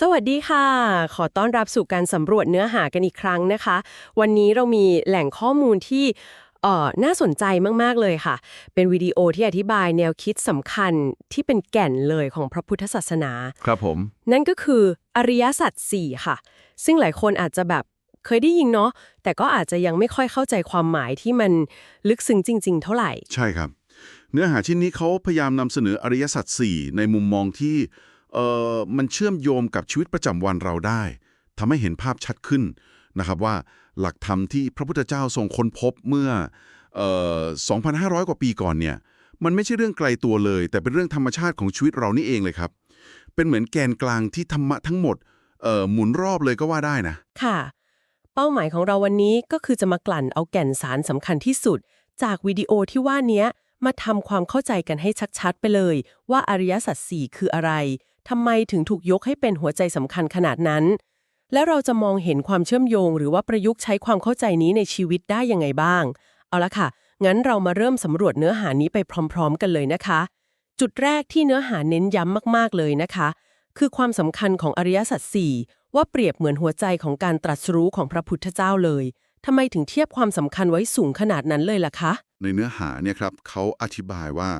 สวัสดีค่ะ ขอต้อนรับสู่การสำรวจเนื้อหากันอีกครั้งนะคะ วันนี้เรามีแหล่งข้อมูลที่เอ่อน่าสนใจมาก ๆ เลยค่ะ เป็นวิดีโอที่อธิบายแนวคิดสำคัญที่เป็นแก่นเลยของพระพุทธศาสนา ครับผม นั่นก็คืออริยสัจสี่ค่ะ ซึ่งหลายคนอาจจะแบบเคยได้ยินเนาะ แต่ก็อาจจะยังไม่ค่อยเข้าใจความหมายที่มันลึกซึ้งจริง ๆ เท่าไหร่ ใช่ครับ เนื้อหาชิ้นนี้เขาพยายามนำเสนออริยสัจสี่ในมุมมองที่ เอ่อมันเชื่อมโยงกับชีวิตประจำวันเราได้ทำให้เห็นภาพชัดขึ้นนะครับว่าหลักธรรมที่พระพุทธเจ้าทรงค้นพบเมื่อเอ่อ2,500 กว่าปีก่อนเนี่ยมันไม่ใช่เรื่องไกลตัวเลย แต่เป็นเรื่องธรรมชาติของชีวิตเรานี่เองเลยครับ เป็นเหมือนแกนกลางที่ธรรมะทั้งหมดเอ่อหมุนรอบเลยก็ว่าได้นะค่ะ เป้าหมายของเราวันนี้ก็คือจะมากลั่นเอาแก่นสารสำคัญที่สุด จากวิดีโอที่ว่านี้มาทำความเข้าใจกันให้ชัดๆไปเลย ว่าอริยสัจสี่คืออะไร ทำไมถึงถูกยกให้เป็นหัวใจสำคัญขนาดนั้น และเราจะมองเห็นความเชื่อมโยง หรือว่าประยุกต์ใช้ความเข้าใจนี้ในชีวิตได้ยังไงบ้าง เอาละค่ะ งั้นเรามาเริ่มสำรวจเนื้อหานี้ไปพร้อม ๆ กันเลยนะคะ จุดแรกที่เนื้อหาเน้นย้ำมากๆเลยนะคะ คือความสำคัญของอริยสัจสี่ว่าเปรียบเหมือนหัวใจของการตรัสรู้ของพระพุทธเจ้าเลยทำไมถึงเทียบความสำคัญไว้สูงขนาดนั้นเลยล่ะคะ ในเนื้อหาเนี่ยครับเขาอธิบายว่า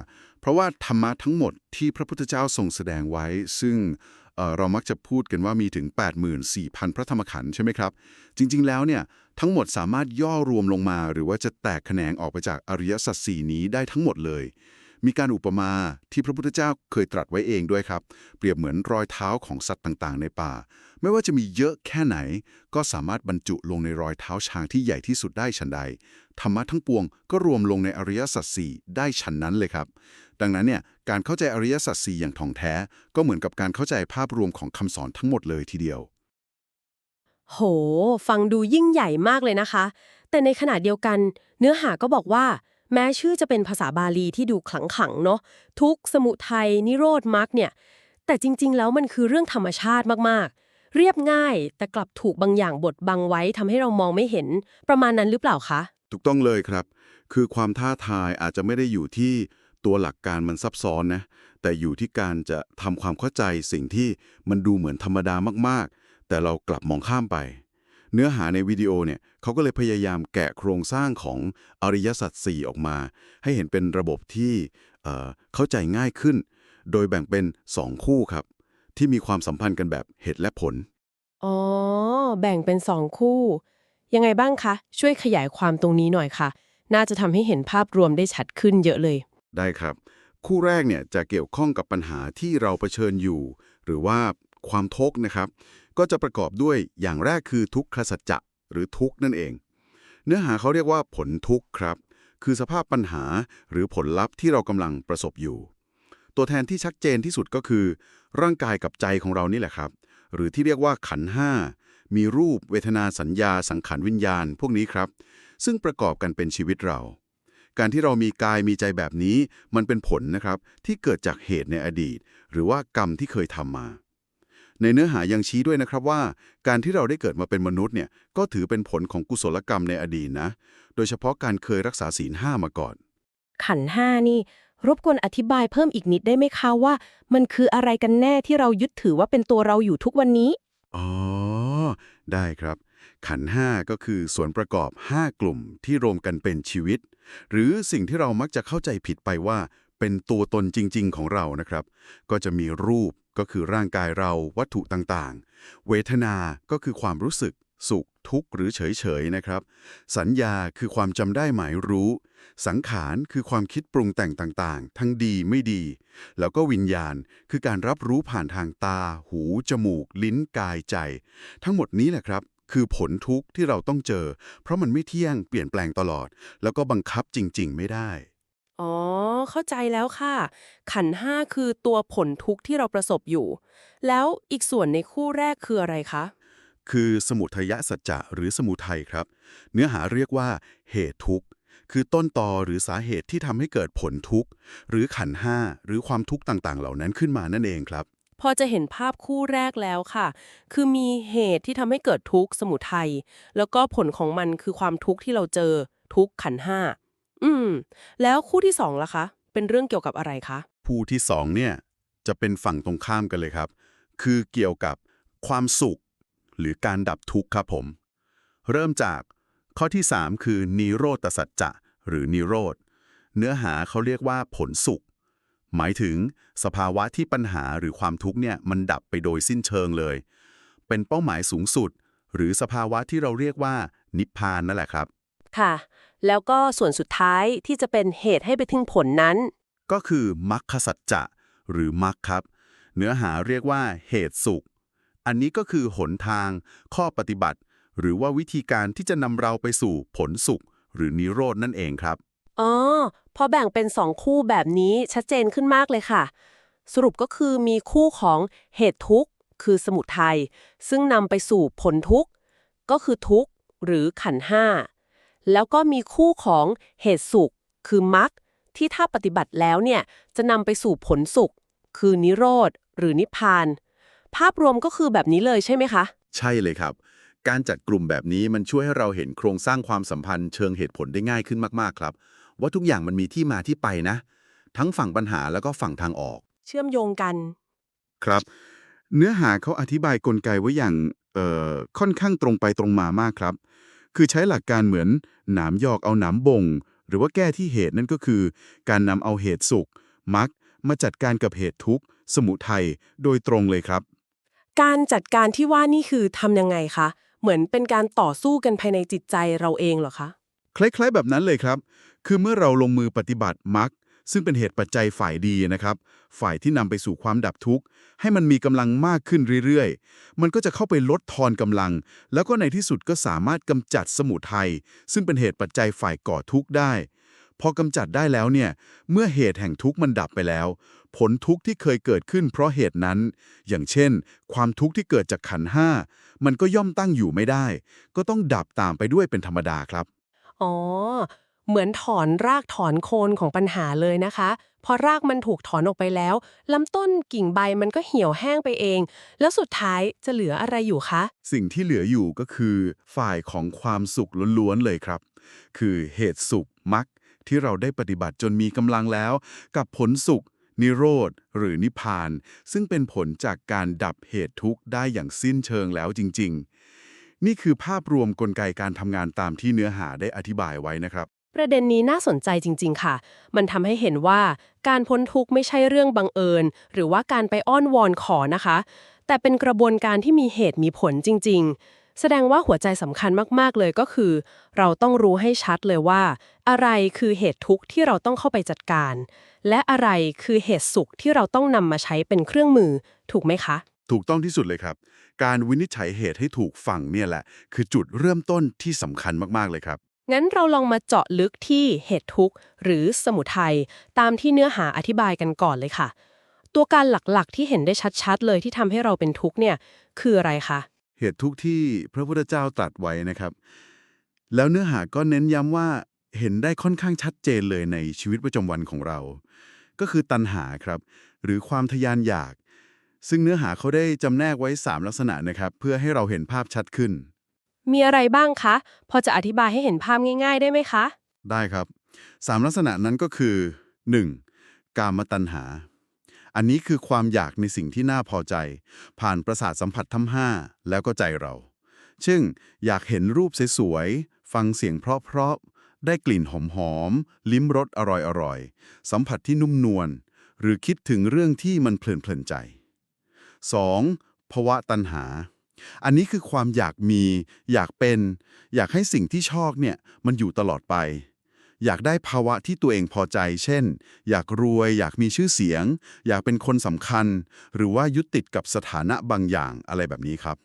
เพราะว่าธรรมะทั้งหมดที่พระพุทธเจ้าทรงแสดงไว้ ซึ่งเเรามักจะพูดกันว่ามีถึง 84,000 พระธรรมขันธ์ใช่ไหมครับ จริงๆแล้วเนี่ยทั้งหมดสามารถย่อรวมลงมา หรือว่าจะแตกแขนงออกไปจากอริยสัจสี่นี้ได้ทั้งหมดเลย มีการอุปมาที่พระพุทธเจ้าเคยตรัสไว้เองด้วยครับ เปรียบเหมือนรอยเท้าของสัตว์ต่างๆ ในป่า ไม่ว่าจะมีเยอะแค่ไหน ก็สามารถบรรจุลงในรอยเท้าช้างที่ใหญ่ที่สุดได้ฉันใดธรรมะทั้งปวงก็รวมลงในอริยสัจสี่ได้ฉันนั้นเลยครับ ดังนั้นเนี่ยการเข้าใจอริยสัจสี่อย่างถ่องแท้ ก็เหมือนกับการเข้าใจภาพรวมของคำสอนทั้งหมดเลยทีเดียว โห ฟังดูยิ่งใหญ่มากเลยนะคะ แต่ในขณะเดียวกัน เนื้อหาก็บอกว่า แม้ชื่อจะเป็นภาษาบาลีที่ดูขลังขังเนาะทุกข์สมุทัยนิโรธมรรคเนี่ย แต่จริง ๆ แล้วมันคือเรื่องธรรมชาติมากๆ เรียบง่าย แต่กลับถูกบางอย่างบดบังไว้ทำให้เรามองไม่เห็นประมาณนั้นหรือเปล่าคะถูกต้องเลยครับ คือความท้าทายอาจจะไม่ได้อยู่ที่ ตัวหลักการมันซับซ้อนนะ แต่อยู่ที่การจะทำความเข้าใจสิ่งที่มันดูเหมือนธรรมดามากๆ แต่เรากลับมองข้ามไป เนื้อหาในวิดีโอเนี่ยเขาก็เลยพยายามแกะโครงสร้างของอริยสัจสี่ออกมา ให้เห็นเป็นระบบที่เเข้าใจง่ายขึ้น โดยแบ่งเป็น 2 คู่ครับ ที่มีความสัมพันธ์กันแบบเหตุและผล อ๋อ แบ่งเป็นสองคู่ ยังไงบ้างคะ ช่วยขยายความตรงนี้หน่อยค่ะ น่าจะทำให้เห็นภาพรวมได้ชัดขึ้นเยอะเลย ได้ครับ คู่แรกเนี่ยจะเกี่ยวข้องกับปัญหาที่เราเผชิญอยู่ หรือว่าความทุกข์นะครับ ก็จะประกอบด้วยอย่างแรกคือทุกขสัจจะหรือทุกข์นั่นเอง เนื้อหาเขาเรียกว่าผลทุกข์ครับ คือสภาพปัญหาหรือผลลัพธ์ที่เรากำลังประสบอยู่ ตัวแทนที่ชัดเจนที่สุดก็คือ ร่างกายกับใจของเรานี่แหละครับ หรือที่เรียกว่าขันห้ามีรูปเวทนาสัญญาสังขารวิญญาณ พวกนี้ครับ ซึ่งประกอบกันเป็นชีวิตเรา การที่เรามีกายมีใจแบบนี้ มันเป็นผลนะครับที่เกิดจากเหตุในอดีต หรือว่ากรรมที่เคยทำมา ในเนื้อหายังชี้ด้วยนะครับว่า การที่เราได้เกิดมาเป็นมนุษย์เนี่ยก็ถือเป็นผลของกุศลกรรมในอดีตนะ โดยเฉพาะการเคยรักษาศีลห้ามาก่อน ขันธ์ห้านี่ รบกวนอธิบายเพิ่มอีกนิดได้ไหมคะว่า มันคืออะไรกันแน่ที่เรายึดถือว่าเป็นตัวเราอยู่ทุกวันนี้ อ๋อ ได้ครับ ขันห้าก็คือส่วนประกอบ 5 กลุ่มที่รวมกันเป็นชีวิต หรือสิ่งที่เรามักจะเข้าใจผิดไปว่า เป็นตัวตนจริง ๆ ของเรานะครับ ก็จะมีรูปก็คือร่างกายเราวัตถุต่างๆ เวทนาก็คือความรู้สึก สุขทุกข์หรือเฉยๆนะครับ สัญญาคือความจำได้หมายรู้ สังขารคือความคิดปรุงแต่งต่างๆ ทั้งดีไม่ดี แล้วก็วิญญาณคือการรับรู้ผ่านทางตา หู จมูก ลิ้นกายใจ ทั้งหมดนี้แหละครับ คือผลทุกข์ที่เราต้องเจอ เพราะมันไม่เที่ยงเปลี่ยนแปลงตลอด แล้วก็บังคับจริง ๆ ไม่ได้ อ๋อ เข้าใจแล้วค่ะ ขันธ์ห้าคือตัวผลทุกข์ที่เราประสบอยู่ แล้วอีกส่วนในคู่แรกคืออะไรคะ คือสมุทัยสัจจะหรือสมุทัยครับ เนื้อหาเรียกว่า เหตุทุกข์ คือต้นตอหรือสาเหตุที่ทำให้เกิดผลทุกข์ หรือขันธ์ห้าหรือความทุกข์ต่างๆ เหล่านั้นขึ้นมานั่นเองครับ พอจะเห็นภาพคู่แรกแล้วค่ะ คือมีเหตุที่ทำให้เกิดทุกข์สมุทัย แล้วก็ผลของมันคือความทุกข์ที่เราเจอทุกข์ขันห้า อืม แล้วคู่ที่สองล่ะคะ เป็นเรื่องเกี่ยวกับอะไรคะผู้ที่สองเนี่ยจะเป็นฝั่งตรงข้ามกันเลยครับ คือเกี่ยวกับความสุข หรือการดับทุกข์ครับผม เริ่มจากข้อที่ 3 คือนิโรธสัจจะหรือนิโรธ เนื้อหาเขาเรียกว่าผลสุข หมายถึงสภาวะที่ปัญหาหรือความทุกข์เนี่ยมันดับไปโดยสิ้นเชิงเลย เป็นเป้าหมายสูงสุด หรือสภาวะที่เราเรียกว่านิพพานนั่นแหละครับ ค่ะ แล้วก็ส่วนสุดท้ายที่จะเป็นเหตุให้ไปถึงผลนั้น ก็คือมรรคสัจจะหรือมรรคครับ เนื้อหาเรียกว่าเหตุสุข อันนี้ก็คือหนทาง ข้อปฏิบัติ หรือว่าวิธีการที่จะนำเราไปสู่ผลสุข หรือนิโรธนั่นเองครับอ๋อ พอแบ่งเป็นสองคู่แบบนี้ชัดเจนขึ้นมากเลยค่ะ สรุปก็คือมีคู่ของเหตุทุกข์ คือสมุทัยซึ่งนำไปสู่ผลทุกข์ ก็คือทุกข์ หรือขันห้าแล้วก็มีคู่ของเหตุสุข คือมรรคที่ถ้าปฏิบัติแล้วเนี่ยจะนำไปสู่ผลสุข คือนิโรธ หรือนิพพาน ภาพรวมก็คือแบบนี้เลยใช่ไหมคะ ใช่เลยครับ การจัดกลุ่มแบบนี้มันช่วยให้เราเห็นโครงสร้างความสัมพันธ์เชิงเหตุผลได้ง่ายขึ้นมากๆครับ ว่าทุกอย่างมันมีที่มาที่ไปนะ ทั้งฝั่งปัญหาแล้วก็ฝั่งทางออก เชื่อมโยงกัน ครับ เนื้อหาเขาอธิบายกลไกไว้อย่างเอ่อค่อนข้างตรงไปตรงมามากครับ คือใช้หลักการเหมือนหนามยอกเอาหนามบ่ง หรือว่าแก้ที่เหตุนั่นก็คือ การนำเอาเหตุสุขมักมาจัดการกับเหตุทุกข์สมุทัยโดยตรงเลยครับ การจัดการที่ว่านี่คือทำยังไงคะ เหมือนเป็นการต่อสู้กันภายในจิตใจเราเองเหรอคะ คล้ายๆแบบนั้นเลยครับ คือเมื่อเราลงมือปฏิบัติมักซึ่งเป็นเหตุปัจจัยฝ่ายดีนะครับ ฝ่ายที่นำไปสู่ความดับทุกข์ ให้มันมีกำลังมากขึ้นเรื่อยๆ มันก็จะเข้าไปลดทอนกำลัง แล้วก็ในที่สุดก็สามารถกำจัดสมุทัยซึ่งเป็นเหตุปัจจัยฝ่ายก่อทุกข์ได้ พอกำจัดได้แล้วเนี่ย เมื่อเหตุแห่งทุกข์มันดับไปแล้ว ผลทุกข์ที่เคยเกิดขึ้นเพราะเหตุนั้น อย่างเช่น ความทุกข์ที่เกิดจากขันห้ามันก็ย่อมตั้งอยู่ไม่ได้ ก็ต้องดับตามไปด้วยเป็นธรรมดาครับ อ๋อ เหมือนถอนรากถอนโคนของปัญหาเลยนะคะ พอรากมันถูกถอนออกไปแล้วลำต้นกิ่งใบมันก็เหี่ยวแห้งไปเอง แล้วสุดท้ายจะเหลืออะไรอยู่คะ สิ่งที่เหลืออยู่ก็คือ ฝ่ายของความสุขล้วนๆเลยครับ คือเหตุสุขมักที่เราได้ปฏิบัติจนมีกำลังแล้ว กับผลสุข นิโรธ หรือนิพาน ซึ่งเป็นผลจากการดับเหตุทุกข์ได้อย่างสิ้นเชิงแล้วจริง ๆ นี่คือภาพรวมกลไกการทำงานตามที่เนื้อหาได้อธิบายไว้นะครับ ประเด็นนี้น่าสนใจจริง ๆ ค่ะ มันทำให้เห็นว่าการพ้นทุกข์ไม่ใช่เรื่องบังเอิญ หรือว่าการไปอ้อนวอนขอนะคะ แต่เป็นกระบวนการที่มีเหตุมีผลจริง ๆ แสดงว่าหัวใจสำคัญมาก ๆ เลยก็คือ เราต้องรู้ให้ชัดเลยว่า อะไรคือเหตุทุกข์ที่เราต้องเข้าไปจัดการ และอะไรคือเหตุสุขที่เราต้องนำมาใช้เป็นเครื่องมือ ถูกไหมคะ ถูกต้องที่สุดเลยครับ การวินิจฉัยเหตุให้ถูกฝั่งเนี่ยแหละ คือจุดเริ่มต้นที่สำคัญมากๆเลยครับ งั้นเราลองมาเจาะลึกที่เหตุทุกข์หรือสมุทัยตามที่เนื้อหาอธิบายกันก่อนเลยค่ะ ตัวการหลักๆ ที่เห็นได้ชัดๆ เลยที่ทำให้เราเป็นทุกข์เนี่ยคืออะไรคะ เหตุทุกข์ที่พระพุทธเจ้าตรัสไว้นะครับ แล้วเนื้อหาก็เน้นย้ำว่าเห็นได้ค่อนข้างชัดเจนเลยในชีวิตประจำวันของเรา ก็คือตัณหาครับ หรือความทยานอยาก ซึ่งเนื้อหาเขาได้จำแนกไว้ 3 ลักษณะนะครับ เพื่อให้เราเห็นภาพชัดขึ้น มีอะไรบ้างคะ พอจะอธิบายให้เห็นภาพง่าย ๆ ได้ไหมคะ ได้ครับ3ลักษณะนั้นก็คือ 1. กามตัณหา อันนี้คือความอยากในสิ่งที่น่าพอใจ ผ่านประสาทสัมผัสทั้งห้าแล้วก็ใจเราเช่นอยากเห็นรูปสวยๆ ฟังเสียงเพราะๆ ได้กลิ่นหอมๆ ลิ้มรสอร่อยๆ สัมผัสที่นุ่มนวล หรือคิดถึงเรื่องที่มันเพลินๆใจ 2. ภวะตัณหา อันนี้คือความอยากมี อยากเป็น อยากให้สิ่งที่ชอบเนี่ยมันอยู่ตลอดไป อยากได้ภาวะที่ตัวเองพอใจ เช่น อยากรวย อยากมีชื่อเสียง อยากเป็นคนสำคัญ หรือว่ายึดติดกับสถานะบางอย่างอะไรแบบนี้ครับ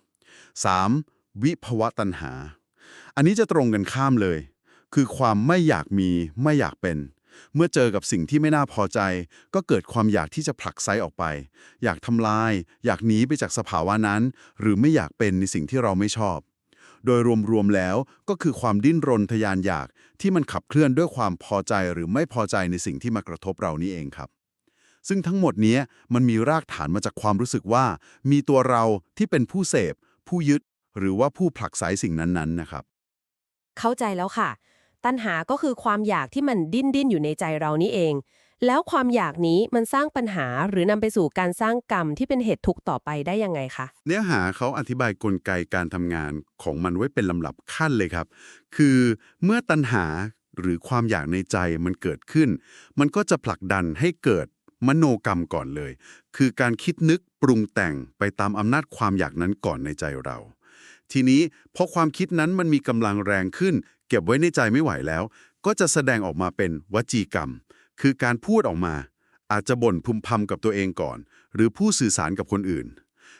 3. วิภวะตัณหา อันนี้จะตรงกันข้ามเลย คือความไม่อยากมีไม่อยากเป็น เมื่อเจอกับสิ่งที่ไม่น่าพอใจ ก็เกิดความอยากที่จะผลักไซออกไป อยากทำลาย อยากหนีไปจากสภาวะนั้น หรือไม่อยากเป็นในสิ่งที่เราไม่ชอบ โดยรวมๆแล้วก็คือความดิ้นรนทยานอยากที่มันขับเคลื่อนด้วยความพอใจหรือไม่พอใจในสิ่งที่มากระทบเรานี่เองครับซึ่งทั้งหมดนี้มันมีรากฐานมาจากความรู้สึกว่า มีตัวเราที่เป็นผู้เสพ ผู้ยึด หรือว่าผู้ผลักไสสิ่งนั้นๆนะครับ เข้าใจแล้วค่ะ ตัณหาก็คือความอยากที่มันดิ้นดิ้นอยู่ในใจเรานี่เอง แล้วความอยากนี้มันสร้างปัญหาหรือนำไปสู่การสร้างกรรมที่เป็นเหตุทุกข์ต่อไปได้ยังไงคะ เนื้อหาเขาอธิบายกลไกการทำงานของมันไว้เป็นลำดับขั้นเลยครับ คือเมื่อตัณหาหรือความอยากในใจมันเกิดขึ้น มันก็จะผลักดันให้เกิดมโนกรรมก่อนเลย คือการคิดนึกปรุงแต่งไปตามอำนาจความอยากนั้นก่อนในใจเรา ทีนี้พอความคิดนั้นมันมีกำลังแรงขึ้น เก็บไว้ในใจไม่ไหวแล้ว ก็จะแสดงออกมาเป็นวจีกรรม คือการพูดออกมา อาจจะบ่นพึมพำกับตัวเองก่อน หรือผู้สื่อสารกับคนอื่น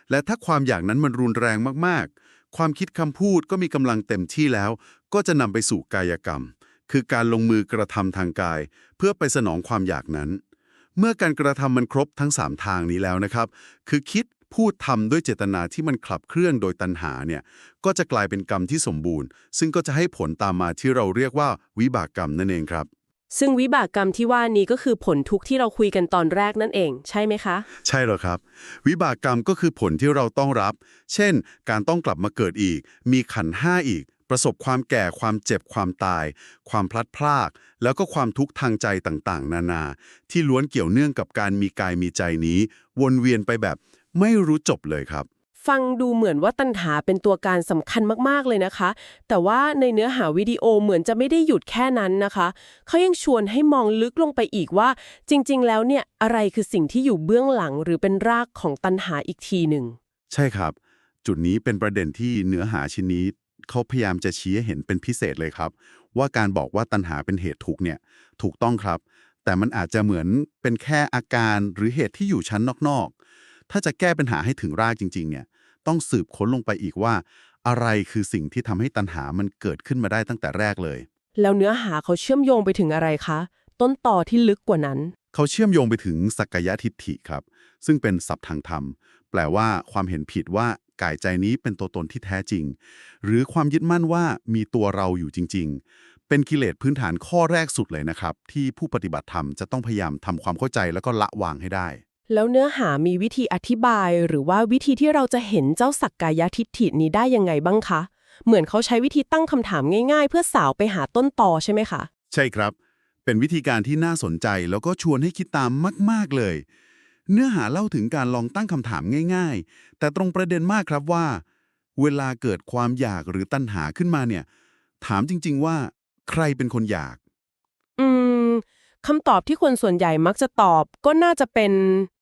และถ้าความอยากนั้นมันรุนแรงมากๆ ความคิดคำพูดก็มีกำลังเต็มที่แล้ว ก็จะนำไปสู่กายกรรม คือการลงมือกระทำทางกาย เพื่อไปสนองความอยากนั้น เมื่อการกระทำมันครบทั้ง 3 ทางนี้แล้วนะครับ คือคิด พูดทำด้วยเจตนาที่มันขับเคลื่อนโดยตัณหาเนี่ยก็จะกลายเป็นกรรมที่สมบูรณ์ ซึ่งก็จะให้ผลตามมาที่เราเรียกว่าวิบากกรรมนั่นเองครับ ซึ่งวิบากกรรมที่ว่านี้ก็คือผลทุกข์ที่เราคุยกันตอนแรกนั่นเอง ใช่ไหมคะ ใช่แล้วครับ วิบากกรรมก็คือผลที่เราต้องรับ เช่น การต้องกลับมาเกิดอีก มีขันธ์ห้าอีกประสบความแก่ความเจ็บความตาย ความพลัดพราก แล้วก็ความทุกข์ทางใจต่างๆ นานา ที่ล้วนเกี่ยวเนื่องกับการมีกายมีใจนี้ วนเวียนไปแบบ ไม่รู้จบเลยครับ ฟังดูเหมือนว่าตัณหาเป็นตัวการสำคัญมากๆเลยนะคะ แต่ว่าในเนื้อหาวิดีโอเหมือนจะไม่ได้หยุดแค่นั้นนะคะ เขายังชวนให้มองลึกลงไปอีกว่า จริง ๆ แล้วเนี่ยอะไรคือสิ่งที่อยู่เบื้องหลังหรือเป็นรากของตัณหาอีกทีหนึ่ง ใช่ครับ จุดนี้เป็นประเด็นที่เนื้อหาชิ้นนี้เขาพยายามจะชี้ให้เห็นเป็นพิเศษเลยครับ ว่าการบอกว่าตัณหาเป็นเหตุทุกข์เนี่ย ถูกต้องครับ แต่มันอาจจะเหมือนเป็นแค่อาการหรือเหตุที่อยู่ชั้นนอกๆ ถ้าจะแก้ปัญหาให้ถึงรากจริง ๆ เนี่ย ต้องสืบค้นลงไปอีกว่า อะไรคือสิ่งที่ทำให้ตัณหามันเกิดขึ้นมาได้ตั้งแต่แรกเลย แล้วเนื้อหาเขาเชื่อมโยงไปถึงอะไรคะ ต้นต่อที่ลึกกว่านั้น เขาเชื่อมโยงไปถึงสักกายทิฏฐิครับ ซึ่งเป็นศัพท์ทางธรรม แปลว่าความเห็นผิดว่ากายใจนี้เป็นตัวตนที่แท้จริง หรือความยึดมั่นว่ามีตัวเราอยู่จริง ๆ เป็นกิเลสพื้นฐานข้อแรกสุดเลยนะครับ ที่ผู้ปฏิบัติธรรมจะต้องพยายามทำความเข้าใจแล้วก็ละวางให้ได้ แล้วเนื้อหามีวิธีอธิบายหรือว่าวิธีที่เราจะเห็นเจ้าสักกายทิฏฐินี้ได้ยังไงบ้างคะ เหมือนเขาใช้วิธีตั้งคำถามง่าย ๆ เพื่อสาวไปหาต้นตอใช่ไหมคะ ใช่ครับ เป็นวิธีการที่น่าสนใจแล้วก็ชวนให้คิดตามมาก ๆ เลย เนื้อหาเล่าถึงการลองตั้งคำถามง่าย ๆ แต่ตรงประเด็นมากครับว่า เวลาเกิดความอยากหรือตัณหาขึ้นมาเนี่ย ถามจริง ๆ ว่า ใครเป็นคนอยาก คำตอบที่คนส่วนใหญ่มักจะตอบก็น่าจะเป็น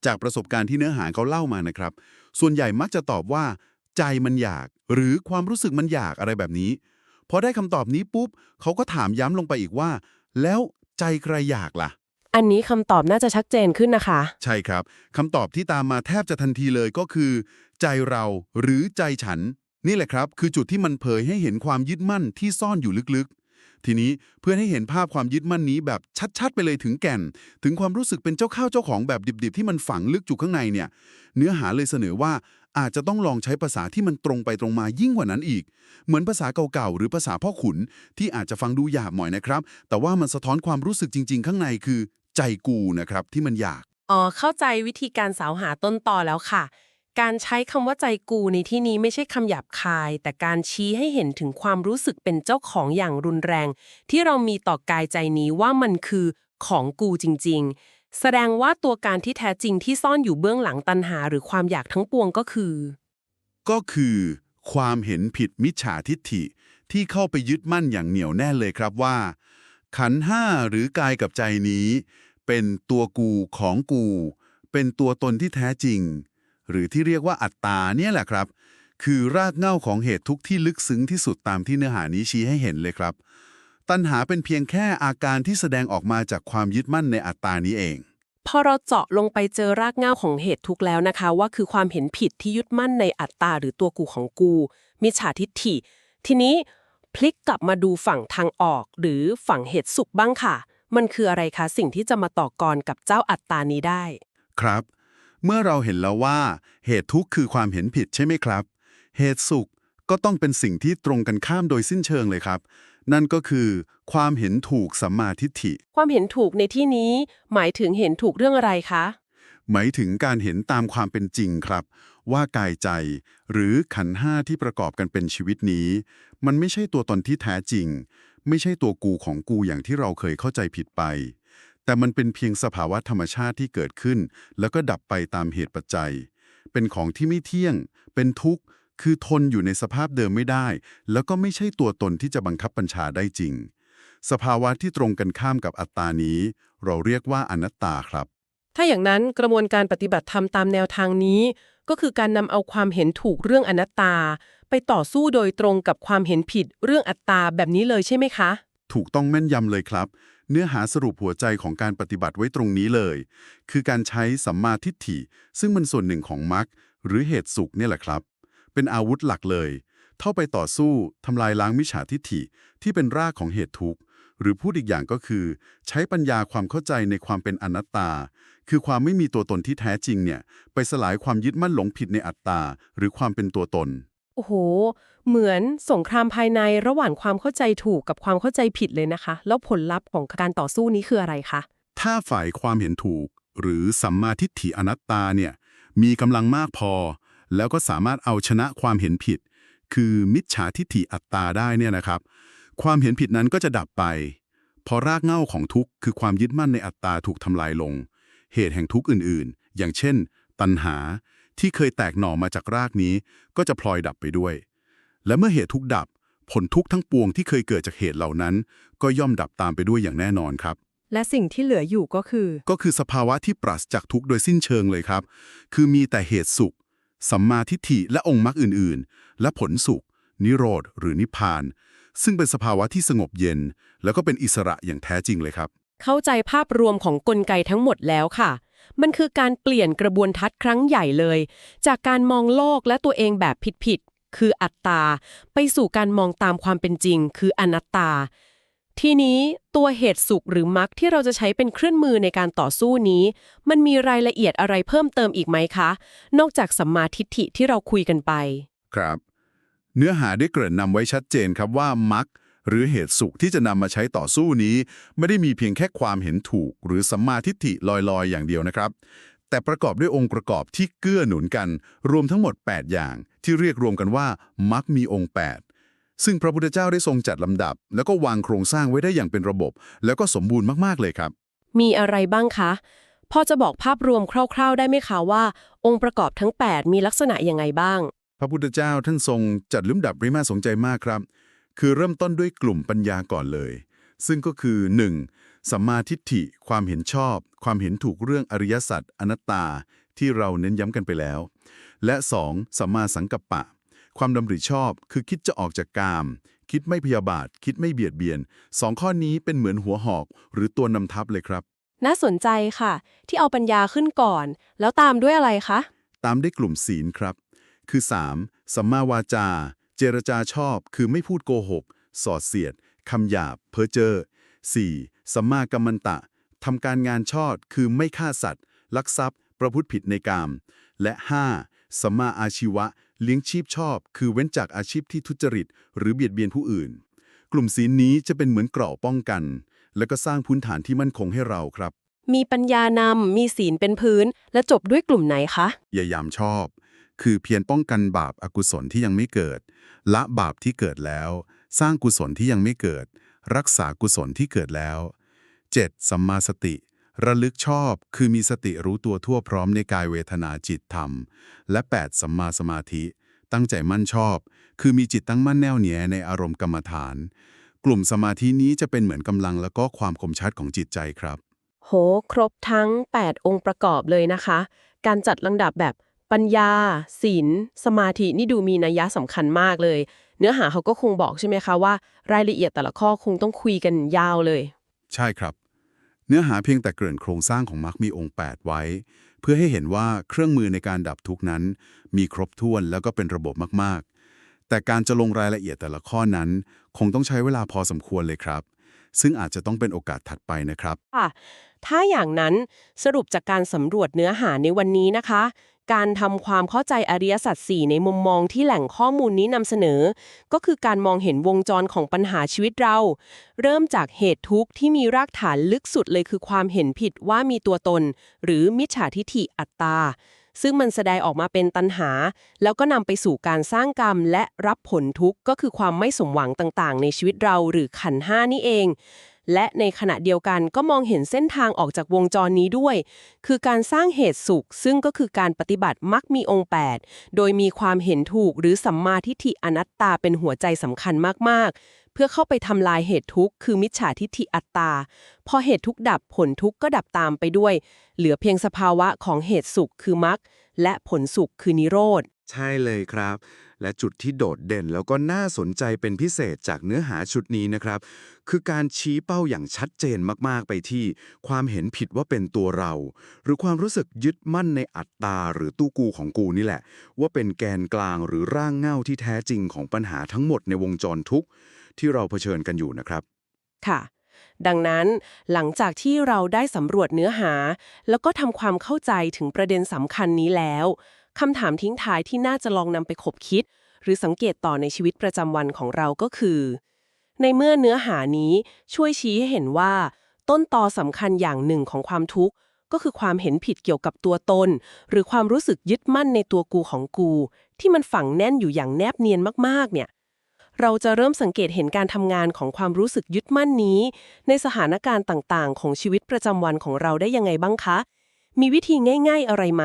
จากประสบการณ์ที่เนื้อหาเขาเล่ามานะครับ ส่วนใหญ่มักจะตอบว่า ใจมันอยาก หรือความรู้สึกมันอยากอะไรแบบนี้ พอได้คำตอบนี้ปุ๊บเขาก็ถามย้ำลงไปอีกว่า แล้วใจใครอยากล่ะ อันนี้คำตอบน่าจะชัดเจนขึ้นนะคะ ใช่ครับคำตอบที่ตามมาแทบจะทันทีเลยก็คือ ใจเราหรือใจฉัน นี่แหละครับ คือจุดที่มันเผยให้เห็นความยึดมั่นที่ซ่อนอยู่ลึกๆ ทีนี้เพื่อให้เห็นภาพความยึดมั่นนี้แบบชัด ๆ ไปเลยถึงแก่น ถึงความรู้สึกเป็นเจ้าข้าวเจ้าของแบบดิบๆ ที่มันฝังลึกอยู่ข้างในเนี่ย เนื้อหาเลยเสนอว่าอาจจะต้องลองใช้ภาษาที่มันตรงไปตรงมายิ่งกว่านั้นอีก เหมือนภาษาเก่าๆ หรือภาษาพ่อขุน ที่อาจจะฟังดูหยาบหน่อยนะครับ แต่ว่ามันสะท้อนความรู้สึกจริง ๆ ข้างในคือ ใจกูนะครับที่มันอยาก อ๋อเข้าใจวิธีการสาวหาต้นต่อแล้วค่ะ การใช้คำว่าใจกูในที่นี้ไม่ใช่คำหยาบคาย แต่การชี้ให้เห็นถึงความรู้สึกเป็นเจ้าของอย่างรุนแรง ที่เรามีต่อกายใจนี้ว่ามันคือของกูจริง ๆ แสดงว่าตัวการที่แท้จริงที่ซ่อนอยู่เบื้องหลังตัณหาหรือความอยากทั้งปวงก็คือ ก็คือ ความเห็นผิดมิจฉาทิฏฐิที่เข้าไปยึดมั่นอย่างเหนียวแน่เลยครับว่า ขันห้าหรือกายกับใจนี้ เป็นตัวกูของกู เป็นตัวตนที่แท้จริง หรือที่เรียกว่าอัตตาเนี่ยแหละครับ คือรากเหง้าของเหตุทุกข์ที่ลึกซึ้งที่สุดตามที่เนื้อหานี้ชี้ให้เห็นเลยครับ ตัณหาเป็นเพียงแค่อาการที่แสดงออกมาจากความยึดมั่นในอัตตานี้เองพอเราเจาะลงไปเจอรากเหง้าของเหตุทุกข์แล้วนะคะ ว่าคือความเห็นผิดที่ยึดมั่นในอัตตาหรือตัวกูของกู มิจฉาทิฏฐิ ทีนี้พลิกกลับมาดูฝั่งทางออก หรือฝั่งเหตุสุขบ้างค่ะ มันคืออะไรคะสิ่งที่จะมาต่อกรกับเจ้าอัตตานี้ได้ ครับ เมื่อเราเห็นแล้วว่าเหตุทุกข์คือความเห็นผิดใช่ไหมครับ เหตุสุขก็ต้องเป็นสิ่งที่ตรงกันข้ามโดยสิ้นเชิงเลยครับ นั่นก็คือความเห็นถูกสัมมาทิฏฐิ ความเห็นถูกในที่นี้ หมายถึงเห็นถูกเรื่องอะไรคะ หมายถึงการเห็นตามความเป็นจริงครับ ว่ากายใจ หรือขันธ์ห้าที่ประกอบกันเป็นชีวิตนี้ มันไม่ใช่ตัวตนที่แท้จริง ไม่ใช่ตัวกูของกูอย่างที่เราเคยเข้าใจผิดไป แต่มันเป็นเพียงสภาวะธรรมชาติที่เกิดขึ้น แล้วก็ดับไปตามเหตุปัจจัย เป็นของที่ไม่เที่ยง เป็นทุกข์ คือทนอยู่ในสภาพเดิมไม่ได้ แล้วก็ไม่ใช่ตัวตนที่จะบังคับบัญชาได้จริง สภาวะที่ตรงกันข้ามกับอัตตานี้ เราเรียกว่าอนัตตาครับ ถ้าอย่างนั้นกระบวนการปฏิบัติธรรมตามแนวทางนี้ ก็คือการนำเอาความเห็นถูกเรื่องอนัตตา ไปต่อสู้โดยตรงกับความเห็นผิดเรื่องอัตตาแบบนี้เลยใช่ไหมคะ ถูกต้องแม่นยำเลยครับ เนื้อหาสรุปหัวใจของการปฏิบัติไว้ตรงนี้เลย คือการใช้สัมมาทิฏฐิ ซึ่งมันส่วนหนึ่งของมรรคหรือเหตุสุขเนี่ยแหละครับ เป็นอาวุธหลักเลยเท่าไปต่อสู้ทำลายล้างมิจฉาทิฏฐิที่เป็นรากของเหตุทุกข์ หรือพูดอีกอย่างก็คือ ใช้ปัญญาความเข้าใจในความเป็นอนัตตา คือความไม่มีตัวตนที่แท้จริงเนี่ยไปสลายความยึดมั่นหลงผิดในอัตตา หรือความเป็นตัวตน โอ้โห เหมือนสงครามภายในระหว่างความเข้าใจถูกกับความเข้าใจผิดเลยนะคะ แล้วผลลัพธ์ของการต่อสู้นี้คืออะไรคะ ถ้าฝ่ายความเห็นถูก หรือสัมมาทิฏฐิอนัตตาเนี่ยมีกำลังมากพอ แล้วก็สามารถเอาชนะความเห็นผิด คือมิจฉาทิฏฐิอัตตาได้เนี่ยนะครับ ความเห็นผิดนั้นก็จะดับไป พอรากเหง้าของทุกข์คือความยึดมั่นในอัตตาถูกทำลายลง เหตุแห่งทุกข์อื่นๆ อย่างเช่น ตัณหา ที่เคยแตกหน่อมาจากรากนี้ ก็จะพลอยดับไปด้วย และเมื่อเหตุทุกข์ดับ ผลทุกข์ทั้งปวงที่เคยเกิดจากเหตุเหล่านั้น ก็ย่อมดับตามไปด้วยอย่างแน่นอนครับ และสิ่งที่เหลืออยู่ก็คือ ก็คือสภาวะที่ปราศจากทุกข์โดยสิ้นเชิงเลยครับ คือมีแต่เหตุสุข สัมมาทิฏฐิและองค์มรรคอื่น ๆ และผลสุข นิโรธ หรือนิพพาน ซึ่งเป็นสภาวะที่สงบเย็น แล้วก็เป็นอิสระอย่างแท้จริงเลยครับ เข้าใจภาพรวมของกลไกทั้งหมดแล้วค่ะ มันคือการเปลี่ยนกระบวนทัศน์ครั้งใหญ่เลย จากการมองโลกและตัวเองแบบผิดๆคืออัตตา ไปสู่การมองตามความเป็นจริง คืออนัตตา ทีนี้ตัวเหตุสุขหรือมรรคที่เราจะใช้เป็นเครื่องมือในการต่อสู้นี้ มันมีรายละเอียดอะไรเพิ่มเติมอีกไหมคะ นอกจากสัมมาทิฏฐิที่เราคุยกันไป ครับ เนื้อหาได้เกริ่นนำไว้ชัดเจนครับว่ามรรค หรือเหตุสุขที่จะนำมาใช้ต่อสู้นี้ ไม่ได้มีเพียงแค่ความเห็นถูก หรือสัมมาทิฏฐิลอยๆ อย่างเดียวนะครับ แต่ประกอบด้วยองค์ประกอบที่เกื้อหนุนกัน รวมทั้งหมด 8 อย่าง ที่เรียกรวมกันว่ามรรคมีองค์ 8 ซึ่งพระพุทธเจ้าได้ทรงจัดลำดับ แล้วก็วางโครงสร้างไว้ได้อย่างเป็นระบบ แล้วก็สมบูรณ์มากๆเลยครับ มีอะไรบ้างคะพอจะบอกภาพรวมคร่าว ๆ ได้ไหมคะว่า องค์ประกอบทั้ง 8 มีลักษณะยังไงบ้าง พระพุทธเจ้าท่านทรงจัดลำดับไว้น่าสนใจมากครับ คือเริ่มต้นด้วยกลุ่มปัญญาก่อนเลย ซึ่งก็คือ 1. สัมมาทิฏฐิ ความเห็นชอบ ความเห็นถูกเรื่องอริยสัจอนัตตา ที่เราเน้นย้ำกันไปแล้ว และ 2. สัมมาสังกัปปะ ความดำริชอบ คือคิดจะออกจากกาม คิดไม่พยาบาท คิดไม่เบียดเบียนสองข้อนี้เป็นเหมือนหัวหอก หรือตัวนำทัพเลยครับ น่าสนใจค่ะ ที่เอาปัญญาขึ้นก่อน แล้วตามด้วยอะไรคะ ตามด้วยกลุ่มศีลครับ คือ 3. สัมมาวาจา เจรจาชอบคือไม่พูดโกหก สอดเสียดคำหยาบ เพ้อเจ้อ 4. สัมมากัมมันตะทำการงานชอบคือไม่ฆ่าสัตว์ ลักทรัพย์ ประพฤติผิดในกาม และ 5. สัมมาอาชีวะ เลี้ยงชีพชอบ คือเว้นจากอาชีพที่ทุจริต หรือเบียดเบียนผู้อื่น กลุ่มศีลนี้จะเป็นเหมือนเกราะป้องกัน และก็สร้างพื้นฐานที่มั่นคงให้เราครับ มีปัญญานำมีศีลเป็นพื้น และจบด้วยกลุ่มไหนคะอย่ายามชอบ คือเพียรป้องกันบาปอากุศลที่ยังไม่เกิด ละบาปที่เกิดแล้ว สร้างกุศลที่ยังไม่เกิด รักษากุศลที่เกิดแล้ว 7. สัมมาสติ ระลึกชอบ คือมีสติรู้ตัวทั่วพร้อมในกายเวทนาจิตธรรม และ 8. สัมมาสมาธิ ตั้งใจมั่นชอบ คือมีจิตตั้งมั่นแน่วแน่ในอารมณ์กรรมฐาน กลุ่มสมาธินี้จะเป็นเหมือนกำลังแล้วก็ความคมชัดของจิตใจครับ โห ครบทั้ง 8 องค์ประกอบเลยนะคะ การจัดลำดับแบบ ปัญญาศีลสมาธินี่ดูมีนัยยะสำคัญมากเลย เนื้อหาเขาก็คงบอกใช่ไหมคะว่ารายละเอียดแต่ละข้อคงต้องคุยกันยาวเลย ใช่ครับ เนื้อหาเพียงแต่เกริ่นโครงสร้างของมรรคมีองค์ 8 ไว้ เพื่อให้เห็นว่าเครื่องมือในการดับทุกข์นั้น มีครบถ้วนแล้วก็เป็นระบบมากๆ แต่การจะลงรายละเอียดแต่ละข้อนั้น คงต้องใช้เวลาพอสมควรเลยครับ ซึ่งอาจจะต้องเป็นโอกาสถัดไปนะครับ ค่ะ ถ้าอย่างนั้นสรุปจากการสำรวจเนื้อหาในวันนี้นะคะ การทำความเข้าใจอริยสัจสี่ในมุมมองที่แหล่งข้อมูลนี้นำเสนอ ก็คือการมองเห็นวงจรของปัญหาชีวิตเรา เริ่มจากเหตุทุกข์ที่มีรากฐานลึกสุดเลยคือความเห็นผิดว่ามีตัวตน หรือมิจฉาทิฐิอัตตา ซึ่งมันแสดงออกมาเป็นตัณหา แล้วก็นำไปสู่การสร้างกรรมและรับผลทุกข์ก็คือความไม่สมหวังต่างๆ ในชีวิตเราหรือขันห้านี่เอง และในขณะเดียวกันก็มองเห็นเส้นทางออกจากวงจรนี้ด้วย คือการสร้างเหตุสุข ซึ่งก็คือการปฏิบัติมักมีองค์ 8 โดยมีความเห็นถูกหรือสัมมาทิฏฐิอนัตตาเป็นหัวใจสำคัญมาก ๆ เพื่อเข้าไปทำลายเหตุทุกข์คือมิจฉาทิฏฐิอัตตา พอเหตุทุกข์ดับผลทุกข์ก็ดับตามไปด้วย เหลือเพียงสภาวะของเหตุสุขคือมรรคและผลสุขคือนิโรธ ใช่เลยครับ และจุดที่โดดเด่นแล้วก็น่าสนใจเป็นพิเศษจากเนื้อหาชุดนี้นะครับ คือการชี้เป้าอย่างชัดเจนมาก ๆ ไปที่ ความเห็นผิดว่าเป็นตัวเรา หรือความรู้สึกยึดมั่นในอัตตาหรือตู้กูของกูนี่แหละ ว่าเป็นแกนกลางหรือร่างเง่าที่แท้จริงของปัญหาทั้งหมดในวงจรทุกข์ที่เราเผชิญกันอยู่นะครับ ค่ะ ดังนั้นหลังจากที่เราได้สำรวจเนื้อหา แล้วก็ทำความเข้าใจถึงประเด็นสำคัญนี้แล้ว คำถามทิ้งท้ายที่น่าจะลองนำไปขบคิด หรือสังเกตต่อในชีวิตประจำวันของเราก็คือ ในเมื่อเนื้อหานี้ช่วยชี้ให้เห็นว่า ต้นตอสำคัญอย่างหนึ่งของความทุกข์ ก็คือความเห็นผิดเกี่ยวกับตัวตน หรือความรู้สึกยึดมั่นในตัวกูของกู ที่มันฝังแน่นอยู่อย่างแนบเนียนมากๆ เนี่ยเราจะเริ่มสังเกตเห็นการทำงานของความรู้สึกยึดมั่นนี้ ในสถานการณ์ต่างๆ ของชีวิตประจำวันของเราได้ยังไงบ้างคะ มีวิธีง่าย ๆ อะไรไหม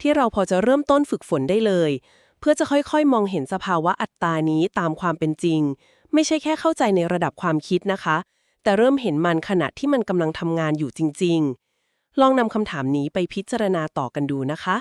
ที่เราพอจะเริ่มต้นฝึกฝนได้เลย เพื่อจะค่อยๆ มองเห็นสภาวะอัตตานี้ตามความเป็นจริง ไม่ใช่แค่เข้าใจในระดับความคิดนะคะ แต่เริ่มเห็นมันขณะที่มันกำลังทำงานอยู่จริง ๆ ลองนำคำถามนี้ไปพิจารณาต่อกันดูนะคะ